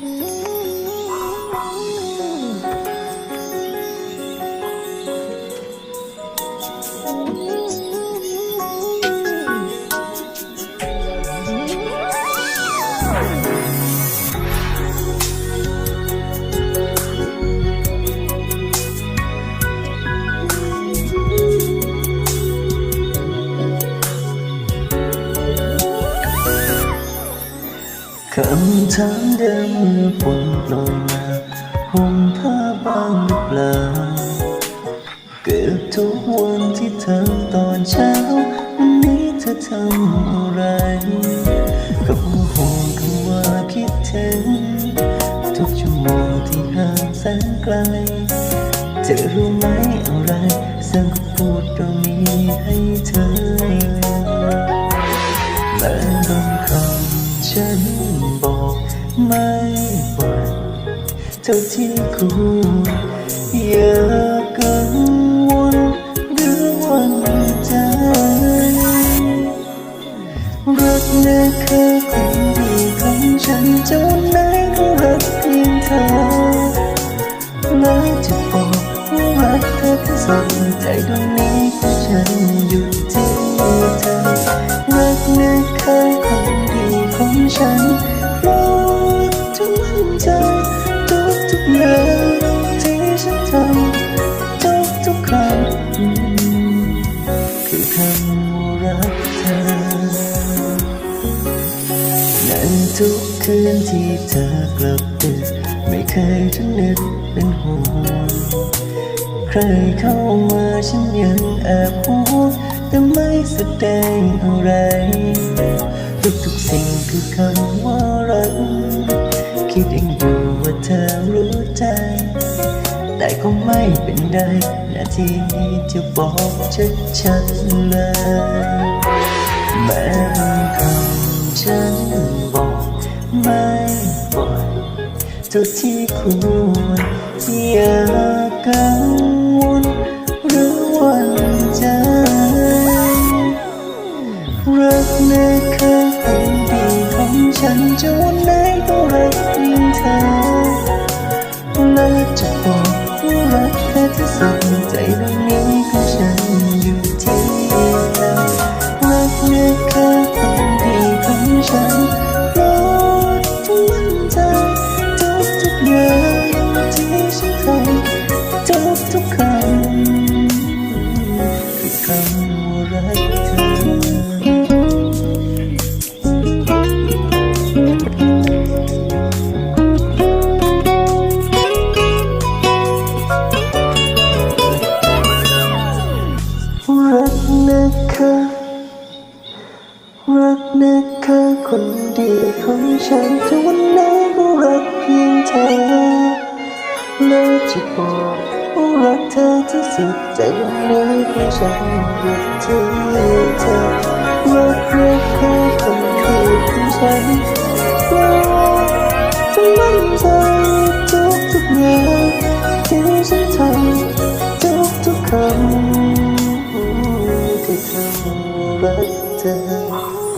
คำถามเดิมเมื่อฝนโปรยมาห่มผ้าบางหรือเปล่าเกือบทุกวันที่เธอตอนเช้าวันนี้เธอทำอะไรกับห่วงคำว่าคิดถึงทุกชั่วโมงที่ห่างแสนไกลเธอรู้ไหมอะไรสั่งพูดตรงนี้ให้เธอแม้บางคำ ฉันบอกไม่บ่อยเท่าที่ควรอย่ากังวลหรือวันใจรักแน่แค่คนดีของฉันจะวันไหนก็รักเพียงเธอและจะบอกว่ารักเธอที่สุดใจดวงนี้ ฉันรักทุกมั่นใจทุกทุกๆอย่างที่ฉันทำทุกทุกครั้งคือคำว่ารักเธอนั่นทุกคืนที่เธอกลับดึกไม่เคยจะนึกเป็นห่วงใครเข้ามาฉันยังแอบห่วงแต่ไม่แสดงอะไร ทุกๆสิ่งคือคำว่ารัก คิดเองอยู่ว่าเธอรู้ใจ แต่คงไม่เป็นไรนาทีนี้จะบอกชัดๆเลยแม้บางคำฉันบอกไม่บ่อยเท่าที่ควรอย่ากังวล ฉันจะวันไหนก็รักเพียงเธอและจะบอกว่ารักเธอที่สุดใจดวงนี้ ฉันจะวันไหนก็รักเพียงเธอและจะบอกว่ารักเธอที่สุดใจวันนี้ของฉันอยู่ที่เธอรักนะคะคนดียวของฉันรักจะมั่นใจทุกทุกอย่างที่ฉันทำทุกทุกคำคือคำว่รักเธอ